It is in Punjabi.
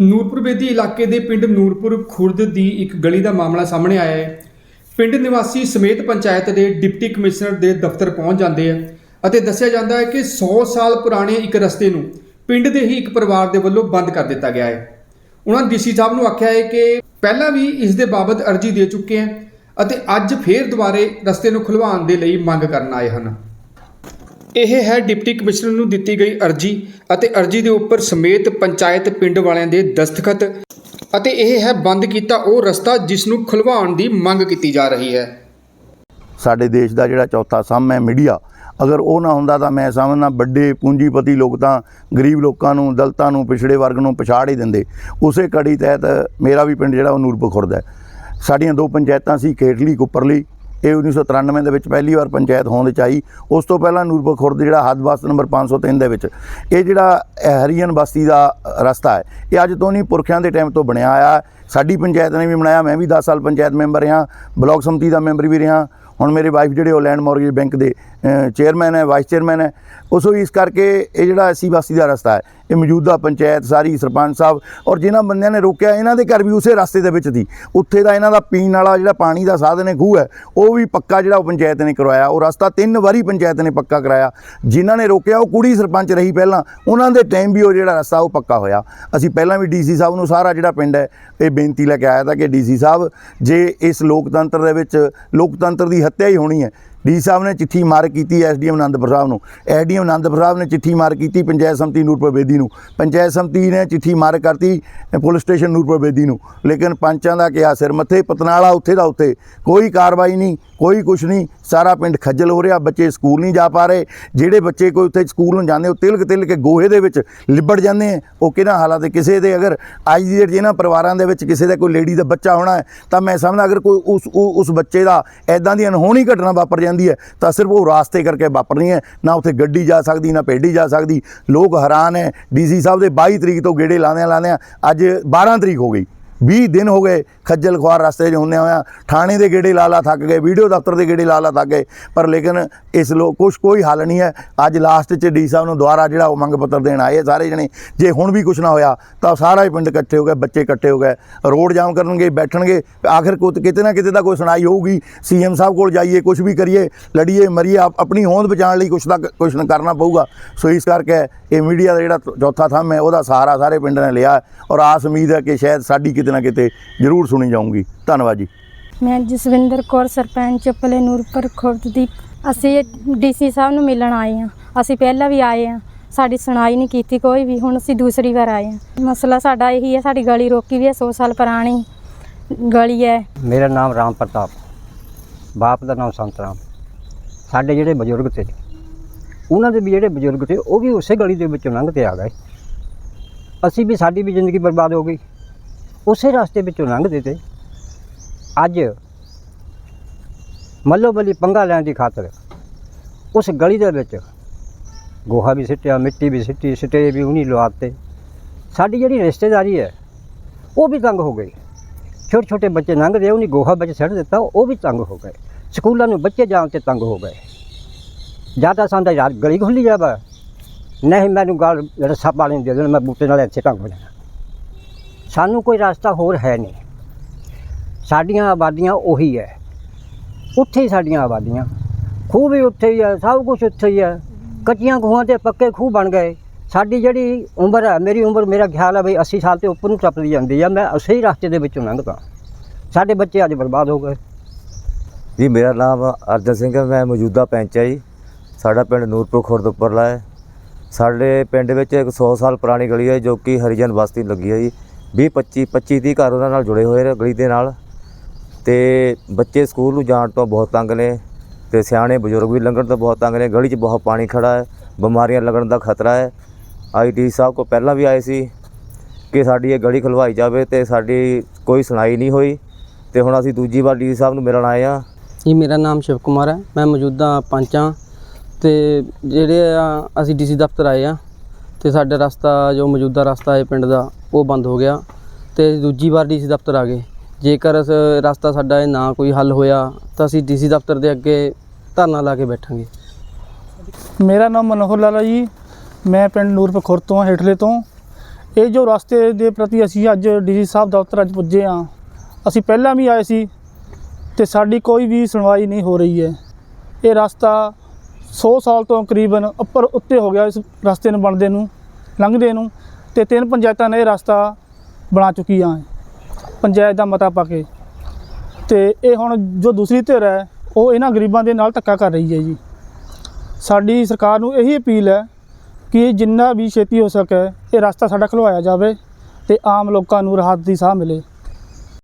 ਨੂਰਪੁਰ ਬੇਦੀ ਇਲਾਕੇ ਦੇ ਪਿੰਡ ਨੂਰਪੁਰ ਖੁਰਦ ਦੀ ਇੱਕ ਗਲੀ ਦਾ ਮਾਮਲਾ ਸਾਹਮਣੇ ਆਇਆ ਹੈ। ਪਿੰਡ ਨਿਵਾਸੀ ਸਮੇਤ ਪੰਚਾਇਤ ਦੇ ਡਿਪਟੀ ਕਮਿਸ਼ਨਰ ਦੇ ਦਫ਼ਤਰ ਪਹੁੰਚ ਜਾਂਦੇ ਆ ਅਤੇ ਦੱਸਿਆ ਜਾਂਦਾ ਹੈ ਕਿ 100 ਸਾਲ ਪੁਰਾਣੇ ਇੱਕ ਰਸਤੇ ਨੂੰ ਪਿੰਡ ਦੇ ਹੀ ਇੱਕ ਪਰਿਵਾਰ ਦੇ ਵੱਲੋਂ ਬੰਦ ਕਰ ਦਿੱਤਾ ਗਿਆ ਹੈ। ਉਹਨਾਂ ਡੀਸੀ ਸਾਹਿਬ ਨੂੰ ਆਖਿਆ ਹੈ ਕਿ ਪਹਿਲਾਂ ਵੀ ਇਸ ਦੇ ਬਾਬਤ ਅਰਜ਼ੀ ਦੇ ਚੁੱਕੇ ਹਨ ਅਤੇ ਅੱਜ ਫੇਰ ਦੁਬਾਰੇ ਰਸਤੇ ਨੂੰ ਖੁਲਵਾਉਣ ਦੇ ਲਈ ਮੰਗ ਕਰਨ ਆਏ ਹਨ। ਇਹ ਹੈ ਡਿਪਟੀ ਕਮਿਸ਼ਨਰ ਨੂੰ ਦਿੱਤੀ ਗਈ ਅਰਜੀ ਅਤੇ ਅਰਜੀ ਦੇ ਉੱਪਰ ਸਮੇਤ ਪੰਚਾਇਤ ਪਿੰਡ ਵਾਲਿਆਂ ਦੇ ਦਸਤਖਤ ਅਤੇ ਇਹ ਹੈ ਬੰਦ ਕੀਤਾ ਉਹ ਰਸਤਾ ਜਿਸ ਨੂੰ ਖੁਲਵਾਉਣ ਦੀ ਮੰਗ ਕੀਤੀ ਜਾ ਰਹੀ ਹੈ। ਸਾਡੇ ਦੇਸ਼ ਦਾ ਜਿਹੜਾ ਚੌਥਾ ਸਮ ਹੈ ਮੀਡੀਆ, ਅਗਰ ਉਹ ਨਾ ਹੁੰਦਾ ਤਾਂ ਮੈਂ ਸਮਝਦਾ ਵੱਡੇ ਪੂੰਜੀਪਤੀ ਲੋਕ ਤਾਂ ਗਰੀਬ ਲੋਕਾਂ ਨੂੰ, ਦਲਤਾਂ ਨੂੰ, ਪਿਛੜੇ ਵਰਗ ਨੂੰ ਪਛਾੜ ਹੀ ਦਿੰਦੇ। ਉਸੇ ਕੜੀ ਤਹਿਤ ਮੇਰਾ ਵੀ ਪਿੰਡ ਜਿਹੜਾ ਉਹ ਨੂਰਪੁਰ ਖੁਰਦ ਹੈ। ਸਾਡੀਆਂ ਦੋ ਪੰਚਾਇਤਾਂ ਸੀ ਕੇਟਲੀ ਕੁੱਪਰਲੀ ਇਹ 1993 ਦੇ ਵਿੱਚ ਪਹਿਲੀ ਵਾਰ ਪੰਚਾਇਤ ਹੋਂਦ 'ਚ ਆਈ ਉਸ ਤੋਂ ਪਹਿਲਾਂ ਨੂਰਪੁਰ ਖੁਰਦ ਜਿਹੜਾ ਹੱਦ ਬਸਤ ਨੰਬਰ 503 ਦੇ ਵਿੱਚ, ਇਹ ਜਿਹੜਾ ਹਰੀਅਨ ਬਸਤੀ ਦਾ ਰਸਤਾ ਹੈ, ਇਹ ਅੱਜ ਤੋਂ ਨਹੀਂ ਪੁਰਖਿਆਂ ਦੇ ਟਾਈਮ ਤੋਂ ਬਣਿਆ ਆਇਆ ਸਾਡੀ ਪੰਚਾਇਤ ਨੇ ਵੀ ਬਣਾਇਆ, ਮੈਂ ਵੀ 10 ਸਾਲ ਪੰਚਾਇਤ ਮੈਂਬਰ ਰਿਹਾ, ਬਲਾਕ ਸੰਮਤੀ ਦਾ ਮੈਂਬਰ ਵੀ ਰਿਹਾ। ਹੁਣ ਮੇਰੇ ਵਾਈਫ ਜਿਹੜੇ ਉਹ ਲੈਂਡ ਮਾਰਗੇਜ ਬੈਂਕ ਦੇ ਚੇਅਰਮੈਨ ਹੈ ਵਾਈਸ ਚੇਅਰਮੈਨ ਹੈ। ਉਸੋ ਇਸ ਕਰਕੇ ਇਹ ਜਿਹੜਾ ਅਸੀਂ ਵਾਸੀ ਦਾ ਰਸਤਾ ਹੈ, ਇਹ ਮੌਜੂਦਾ ਪੰਚਾਇਤ ਸਾਰੀ ਸਰਪੰਚ ਸਾਹਿਬ ਔਰ ਜਿਨ੍ਹਾਂ ਬੰਦਿਆਂ ਨੇ ਰੋਕਿਆ, ਇਹਨਾਂ ਦੇ ਘਰ ਵੀ ਉਸੇ ਰਸਤੇ ਦੇ ਵਿੱਚ ਸੀ। ਉੱਥੇ ਦਾ ਇਹਨਾਂ ਦਾ ਪੀਣ ਵਾਲਾ ਜਿਹੜਾ ਪਾਣੀ ਦਾ ਸਾਧਨ ਹੈ, ਖੂਹ ਹੈ, ਉਹ ਵੀ ਪੱਕਾ ਜਿਹੜਾ ਉਹ ਪੰਚਾਇਤ ਨੇ ਕਰਵਾਇਆ। ਉਹ ਰਸਤਾ ਤਿੰਨ ਵਾਰੀ ਪੰਚਾਇਤ ਨੇ ਪੱਕਾ ਕਰਾਇਆ। ਜਿਨ੍ਹਾਂ ਨੇ ਰੋਕਿਆ, ਉਹ ਕੁੜੀ ਸਰਪੰਚ ਰਹੀ ਪਹਿਲਾਂ। ਉਹਨਾਂ ਦੇ ਟਾਈਮ ਵੀ ਉਹ ਜਿਹੜਾ ਰਸਤਾ, ਉਹ ਪੱਕਾ ਹੋਇਆ। ਅਸੀਂ ਪਹਿਲਾਂ ਵੀ ਡੀਸੀ ਸਾਹਿਬ ਨੂੰ ਸਾਰਾ ਜਿਹੜਾ ਪਿੰਡ ਹੈ, ਇਹ ਬੇਨਤੀ ਲੈ ਕੇ ਆਇਆ ਤਾਂ ਕਿ ਡੀਸੀ ਸਾਹਿਬ, ਜੇ ਇਸ ਲੋਕਤੰਤਰ ਦੇ ਵਿੱਚ, ਲੋਕਤੰਤਰ ਦੀ ਹੱਤਿਆ ਹੀ ਹੋਣੀ ਹੈ ਡੀ ਸਾਹਿਬ ਨੇ ਚਿੱਠੀ ਮਾਰ ਕੀਤੀ ਐਸਡੀਐਮ ਆਨੰਦਪੁਰ ਸਾਹਿਬ ਨੂੰ। ਐਸਡੀਐਮ ਆਨੰਦਪੁਰ ਸਾਹਿਬ ਨੇ ਚਿੱਠੀ ਮਾਰ ਕੀਤੀ ਪੰਚਾਇਤ ਸਮਤੀ ਨੂਰਪੁਰ ਬੇਦੀ ਨੂੰ। ਪੰਚਾਇਤ ਸਮਤੀ ਨੇ ਚਿੱਠੀ ਮਾਰ ਕਰਤੀ ਪੁਲਿਸ ਸਟੇਸ਼ਨ ਨੂਰਪੁਰ ਬੇਦੀ ਨੂੰ। ਲੇਕਿਨ ਪੰਚਾਂ ਦਾ ਕਿਹਾ ਸਿਰ ਮੱਥੇ, ਪਤਨਾਲਾ ਉੱਥੇ ਦਾ ਉੱਥੇ। ਕੋਈ ਕਾਰਵਾਈ ਨਹੀਂ, ਕੋਈ ਕੁਛ ਨਹੀਂ, ਸਾਰਾ ਪਿੰਡ ਖੱਜਲ ਹੋ ਰਿਹਾ, ਬੱਚੇ ਸਕੂਲ ਨਹੀਂ ਜਾ ਪਾ ਰਹੇ। ਜਿਹੜੇ ਬੱਚੇ ਕੋਈ ਉੱਥੇ ਸਕੂਲ ਨੂੰ ਜਾਂਦੇ, ਉਹ ਤਿਲਕ ਤਿਲ ਕੇ ਗੋਹੇ ਦੇ ਵਿੱਚ ਲਿਬੜ ਜਾਂਦੇ ਆ। ਉਹ ਕਿਹਨਾਂ ਹਾਲਾਤ ਕਿਸੇ ਦੇ ਅਗਰ ਅੱਜ ਦੀ ਡੇਟ ਜਿਹਨਾਂ ਪਰਿਵਾਰਾਂ ਦੇ ਵਿੱਚ ਕਿਸੇ ਦਾ ਕੋਈ ਲੇਡੀ ਦਾ ਬੱਚਾ ਹੋਣਾ ਤਾਂ ਮੈਂ ਸਮਝਦਾ ਅਗਰ ਕੋਈ ਉਸ ਉਸ ਬੱਚੇ ਦਾ ਐਦਾਂ ਦੀ ਅਨਹੋਣੀ ਘਟਨਾ ਵਾਪਰ ਜਾਂਦੀ ਹੈ, ਤਾਂ ਸਿਰਫ ਉਹ ਰਾਸਤੇ ਕਰਕੇ ਵਾਪਰਨੀ ਹੈ, ਨਾ ਉੱਥੇ ਗੱਡੀ ਜਾ ਸਕਦੀ, ਨਾ ਭੇਡੀ ਜਾ ਸਕਦੀ। ਲੋਕ ਹੈਰਾਨ ਹੈ, ਡੀਸੀ ਸਾਹਿਬ ਦੇ 22 ਤਰੀਕ ਤੋਂ ਗੇੜੇ ਲਾਉਂਦਿਆਂ ਲਾਉਂਦਿਆਂ ਅੱਜ 12 ਤਰੀਕ ਹੋ ਗਈ। 20 ਦਿਨ ਹੋ ਗਏ ਖੱਜਲ ਖੁਆਰ ਰਸਤੇ 'ਚ ਹੁੰਦੇ ਹੋਇਆ, ਥਾਣੇ ਦੇ ਗੇੜੇ ਲਾ ਲਾ ਥੱਕ ਗਏ, ਵੀਡੀਓ ਦਫ਼ਤਰ ਦੇ ਗੇੜੇ ਲਾ ਲਾ ਥੱਕ ਗਏ, ਪਰ ਲੇਕਿਨ ਇਸ ਲੋ, ਕੁਛ, ਕੋਈ ਹੱਲ ਨਹੀਂ ਹੈ। ਅੱਜ ਲਾਸਟ 'ਚ ਡੀ ਸਾਹਿਬ ਨੂੰ ਦੁਬਾਰਾ ਜਿਹੜਾ ਉਹ ਮੰਗ ਪੱਤਰ ਦੇਣ ਆਏ ਸਾਰੇ ਜਣੇ, ਜੇ ਹੁਣ ਵੀ ਕੁਛ ਨਾ ਹੋਇਆ, ਤਾਂ ਸਾਰਾ ਹੀ ਪਿੰਡ ਇਕੱਠੇ ਹੋ ਗਏ, ਬੱਚੇ ਇਕੱਠੇ ਹੋ ਗਏ, ਰੋਡ ਜਾਮ ਕਰਨਗੇ, ਬੈਠਣਗੇ, ਆਖਿਰ ਕੋ, ਕਿਤੇ ਨਾ ਕਿਤੇ ਤਾਂ ਕੋਈ ਸੁਣਾਈ ਹੋਊਗੀ, ਸੀਐਮ ਸਾਹਿਬ ਕੋਲ ਜਾਈਏ, ਕੁਛ ਵੀ ਕਰੀਏ, ਲੜੀਏ, ਮਰੀਏ ਆਪਣੀ ਹੋਂਦ ਬਚਾਉਣ ਲਈ ਕੁਛ ਤਾਂ ਕੁਛ ਨਾ ਕਰਨਾ ਪਊਗਾ। ਸੋ ਇਸ ਕਰਕੇ ਇਹ ਮੀਡੀਆ ਦਾ ਜਿਹੜਾ ਚੌਥਾ ਥੰਮ ਹੈ, ਉਹਦਾ ਸਹਾਰਾ ਸਾਰੇ ਪਿੰਡ ਨੇ ਲਿਆ ਔਰ ਆਸ ਉਮੀਦ ਹੈ ਕਿ ਸ਼ਾਇਦ ਸਾਡੀ ਕਿਤੇ ਨਾ ਕਿਤੇ ਜ਼ਰੂਰ ਸੁਣੀ ਜਾਊਗੀ। ਧੰਨਵਾਦ ਜੀ। ਮੈਂ ਜਸਵਿੰਦਰ ਕੌਰ ਸਰਪੰਚ ਪਲੇ ਨੂਰਪੁਰ ਖੁਰਦ ਦੀ ਅਸੀਂ ਡੀਸੀ ਸਾਹਿਬ ਨੂੰ ਮਿਲਣ ਆਏ ਹਾਂ। ਅਸੀਂ ਪਹਿਲਾਂ ਵੀ ਆਏ ਹਾਂ। ਸਾਡੀ ਸੁਣਾਈ ਨਹੀਂ ਕੀਤੀ ਕੋਈ ਵੀ ਹੁਣ ਅਸੀਂ ਦੂਸਰੀ ਵਾਰ ਆਏ ਹਾਂ। ਮਸਲਾ ਸਾਡਾ ਇਹੀ ਹੈ ਸਾਡੀ ਗਲੀ ਰੋਕੀ ਵੀ ਹੈ 100 ਸਾਲ ਪੁਰਾਣੀ ਗਲੀ ਹੈ। ਮੇਰਾ ਨਾਮ ਰਾਮ ਪ੍ਰਤਾਪ ਬਾਪ ਦਾ ਨਾਮ ਸੰਤ ਰਾਮ। ਸਾਡੇ ਜਿਹੜੇ ਬਜ਼ੁਰਗ ਤੇ ਉਹਨਾਂ ਦੇ ਵੀ ਜਿਹੜੇ ਬਜ਼ੁਰਗ ਤੇ ਉਹ ਵੀ ਉਸੇ ਗਲੀ ਦੇ ਵਿੱਚੋਂ ਲੰਘਦੇ ਆ ਗਏ। ਅਸੀਂ ਵੀ ਸਾਡੀ ਵੀ ਜ਼ਿੰਦਗੀ ਬਰਬਾਦ ਹੋ ਗਈ। ਉਸੇ ਰਸਤੇ ਵਿੱਚੋਂ ਲੰਘਦੇ ਤੇ ਅੱਜ ਮੱਲੋ ਮੱਲੀ ਪੰਗਾ ਲੈਣ ਦੀ ਖਾਤਰ ਉਸ ਗਲੀ ਦੇ ਵਿੱਚ ਗੋਹਾ ਵੀ ਸਿੱਟਿਆ, ਮਿੱਟੀ ਵੀ ਸਿੱਟੀ, ਸਿੱਟੇ ਵੀ ਉਹਨੀ ਲਵਾਤੇ ਸਾਡੀ ਜਿਹੜੀ ਰਿਸ਼ਤੇਦਾਰੀ ਹੈ, ਉਹ ਵੀ ਤੰਗ ਹੋ ਗਈ। ਛੋਟੇ ਛੋਟੇ ਬੱਚੇ ਲੰਘਦੇ, ਉਹਨੇ ਗੋਹਾ ਵਿੱਚ ਸਿੱਟ ਦਿੱਤਾ, ਉਹ ਵੀ ਤੰਗ ਹੋ ਗਏ। ਸਕੂਲਾਂ ਨੂੰ ਬੱਚੇ ਜਾਣ ਤੇ ਤੰਗ ਹੋ ਗਏ। ਜ਼ਿਆਦਾ ਸੰਦਾ ਯਾਰ ਗਲੀ ਖੁੱਲੀ ਜਾਵਾ ਨਹੀਂ ਮੈਨੂੰ ਗਾਲ ਰੱਸਾ ਪਾ ਲੈਣ ਦੇ ਦੇਣ, ਮੈਂ ਬੂਟੇ ਨਾਲ ਇੱਥੇ ਟੰਗ ਬਣਾ ਸਾਨੂੰ ਕੋਈ ਰਸਤਾ ਹੋਰ ਹੈ ਨਹੀਂ। ਸਾਡੀਆਂ ਆਬਾਦੀਆਂ ਉਹੀ ਹੈ। ਉੱਥੇ ਹੀ ਸਾਡੀਆਂ ਆਬਾਦੀਆਂ। ਖੂਹ ਵੀ ਉੱਥੇ ਹੀ ਹੈ, ਸਭ ਕੁਝ ਉੱਥੇ ਹੀ ਹੈ। ਕੱਚੀਆਂ ਖੂਹਾਂ ਤੇ ਪੱਕੇ ਖੂਹ ਬਣ ਗਏ। ਸਾਡੀ ਜਿਹੜੀ ਉਮਰ ਹੈ, ਮੇਰੀ ਉਮਰ, ਮੇਰਾ ਖਿਆਲ ਹੈ ਬਈ 80 ਸਾਲ ਤੇ ਉੱਪਰ ਨੂੰ ਟੱਪਦੀ ਜਾਂਦੀ ਹੈ। ਮੈਂ ਉਸੇ ਹੀ ਰਸਤੇ ਦੇ ਵਿੱਚੋਂ ਲੰਘਦਾ। ਸਾਡੇ ਬੱਚੇ ਅੱਜ ਬਰਬਾਦ ਹੋ ਗਏ। ਜੀ, ਮੇਰਾ ਨਾਮ ਅਰਜਨ ਸਿੰਘ ਹੈ। ਮੈਂ ਮੌਜੂਦਾ ਪੈਂਚ ਹੈ ਜੀ। ਸਾਡਾ ਪਿੰਡ ਨੂਰਪੁਰ ਖੁਰਦ ਉੱਪਰਲਾ ਹੈ। ਸਾਡੇ ਪਿੰਡ ਵਿੱਚ ਇੱਕ 100 ਸਾਲ ਪੁਰਾਣੀ ਗਲੀ ਹੈ, ਜੋ ਕਿ ਹਰੀਜਨ ਬਸਤੀ ਲੱਗੀ ਹੈ ਜੀ। 20 25 25 30 ਘਰ ਉਹਨਾਂ ਨਾਲ ਜੁੜੇ ਹੋਏ ਨੇ ਗਲੀ ਦੇ ਨਾਲ। ਤੇ ਬੱਚੇ ਸਕੂਲ ਨੂੰ ਜਾਣ ਤੋਂ ਬਹੁਤ ਤੰਗ ਨੇ ਤੇ ਸਿਆਣੇ ਬਜ਼ੁਰਗ ਵੀ ਲੰਘਣ ਤੋਂ ਬਹੁਤ ਤੰਗ ਨੇ। ਗਲੀ 'ਚ ਬਹੁਤ ਪਾਣੀ ਖੜਾ ਹੈ, ਬਿਮਾਰੀਆਂ ਲੱਗਣ ਦਾ ਖਤਰਾ ਹੈ। ਆਈਟੀ ਸਾਹਿਬ ਕੋ ਪਹਿਲਾਂ ਵੀ ਆਏ ਸੀ ਕਿ ਸਾਡੀ ਇਹ ਗਲੀ ਖੁਲਵਾਈ ਜਾਵੇ ਤੇ ਸਾਡੀ ਕੋਈ ਸੁਣਾਈ ਨਹੀਂ ਹੋਈ। ਤੇ ਹੁਣ ਅਸੀਂ ਦੂਜੀ ਵਾਰ ਡੀ ਸਾਹਿਬ ਨੂੰ ਮਿਲਣ ਆਏ ਆ ਜੀ, ਮੇਰਾ ਨਾਮ ਸ਼ਿਵ ਕੁਮਾਰ ਹੈ। ਮੈਂ ਮੌਜੂਦਾ ਪੰਚ ਹਾਂ ਤੇ ਜਿਹੜੇ ਆ ਅਸੀਂ ਡੀਸੀ ਦਫ਼ਤਰ ਆਏ ਆ ਤੇ ਸਾਡਾ ਰਸਤਾ ਜੋ ਮੌਜੂਦਾ ਰਸਤਾ ਹੈ ਪਿੰਡ ਦਾ ਉਹ ਬੰਦ ਹੋ ਗਿਆ ਤੇ ਦੂਜੀ ਵਾਰ ਡੀਸੀ ਦਫ਼ਤਰ ਆ ਗਏ। ਜੇਕਰ ਇਸ ਰਸਤਾ ਸਾਡਾ ਇਹ ਨਾ ਕੋਈ ਹੱਲ ਹੋਇਆ ਤਾਂ ਅਸੀਂ ਡੀਸੀ ਦਫ਼ਤਰ ਦੇ ਅੱਗੇ ਧਰਨਾ ਲਾ ਕੇ ਬੈਠਾਂਗੇ। ਮੇਰਾ ਨਾਮ ਮਨੋਹਰ ਲਾਲਾ ਜੀ। ਮੈਂ ਪਿੰਡ ਨੂਰਪੁਰ ਖੁਰਦ ਤੋਂ ਹਾਂ, ਹੇਠਲੇ ਤੋਂ। ਇਹ ਜੋ ਰਸਤੇ ਦੇ ਪ੍ਰਤੀ ਅਸੀਂ ਅੱਜ ਡੀਸੀ ਸਾਹਿਬ ਦਫ਼ਤਰ ਅੱਜ ਪੁੱਜੇ ਹਾਂ। ਅਸੀਂ ਪਹਿਲਾਂ ਵੀ ਆਏ ਸੀ ਤੇ ਸਾਡੀ ਕੋਈ ਵੀ ਸੁਣਵਾਈ ਨਹੀਂ ਹੋ ਰਹੀ ਹੈ। ਇਹ ਰਸਤਾ 100 ਸਾਲ ਤੋਂ ਕਰੀਬਨ ਉੱਪਰ ਉੱਤੇ ਹੋ ਗਿਆ ਇਸ ਰਸਤੇ ਨੂੰ, ਬਣਦੇ ਨੂੰ, ਲੰਘਦੇ ਨੂੰ ਤੇ ਤਿੰਨ ਪੰਚਾਇਤਾਂ ਨੇ ਇਹ ਰਸਤਾ ਬਣਾ ਚੁੱਕੀਆਂ ਹੈ ਪੰਚਾਇਤ ਦਾ ਮਤਾ ਪਾ ਕੇ। ਤੇ ਇਹ ਹੁਣ ਜੋ ਦੂਸਰੀ ਧਿਰ ਹੈ, ਉਹ ਇਹਨਾਂ ਗਰੀਬਾਂ ਦੇ ਨਾਲ ਧੱਕਾ ਕਰ ਰਹੀ ਹੈ ਜੀ। ਸਾਡੀ ਸਰਕਾਰ ਨੂੰ ਇਹੀ ਅਪੀਲ ਹੈ ਕਿ ਜਿੰਨਾ ਵੀ ਛੇਤੀ ਹੋ ਸਕੇ, ਇਹ ਰਸਤਾ ਸਾਡਾ ਖਲਵਾਇਆ ਜਾਵੇ ਤੇ ਆਮ ਲੋਕਾਂ ਨੂੰ ਰਾਹਤ ਦੀ ਸਾਹ ਮਿਲੇ।